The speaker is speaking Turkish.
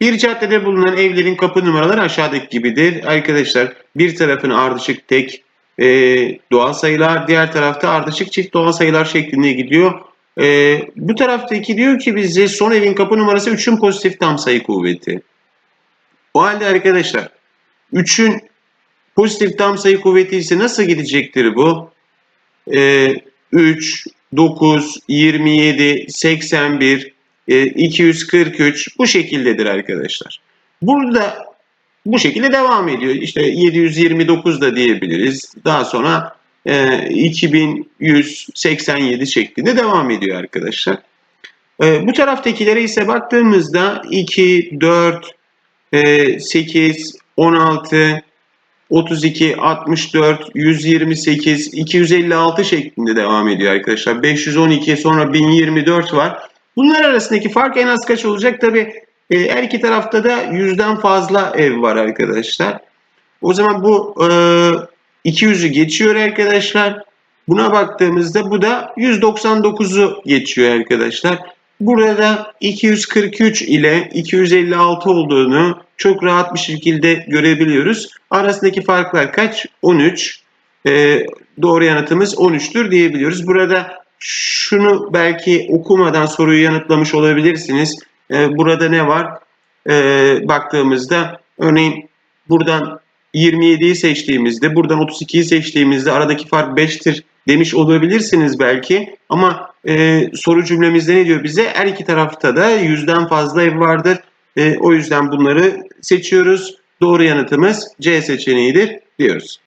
Bir caddede bulunan evlerin kapı numaraları aşağıdaki gibidir. Arkadaşlar bir tarafın ardışık tek e, doğal sayılar, diğer tarafta ardışık çift doğal sayılar şeklinde gidiyor. E, bu taraftaki diyor ki bize son evin kapı numarası 3'ün pozitif tam sayı kuvveti. O halde arkadaşlar 3'ün pozitif tam sayı kuvveti ise nasıl gidecektir bu? E, 3, 9, 27, 81, e, 243 bu şekildedir arkadaşlar. Burada bu şekilde devam ediyor. İşte 729 da diyebiliriz. Daha sonra e, 2187 şeklinde devam ediyor arkadaşlar. E, bu taraftakilere ise baktığımızda 2, 4, e, 8, 16, 32, 64, 128, 256 şeklinde devam ediyor arkadaşlar. 512 sonra 1024 var. Bunlar arasındaki fark en az kaç olacak? Tabi her iki tarafta da yüzden fazla ev var arkadaşlar. O zaman bu e, 200'ü geçiyor arkadaşlar. Buna baktığımızda bu da 199'u geçiyor arkadaşlar. Burada 243 ile 256 olduğunu çok rahat bir şekilde görebiliyoruz. Arasındaki farklar kaç? 13. Ee, doğru yanıtımız 13'tür diyebiliyoruz. Burada şunu belki okumadan soruyu yanıtlamış olabilirsiniz. Ee, burada ne var? Ee, baktığımızda örneğin buradan 27'yi seçtiğimizde, buradan 32'yi seçtiğimizde aradaki fark 5'tir demiş olabilirsiniz belki. Ama e, soru cümlemizde ne diyor bize? Her iki tarafta da yüzden fazla ev vardır. E, o yüzden bunları seçiyoruz. Doğru yanıtımız C seçeneğidir diyoruz.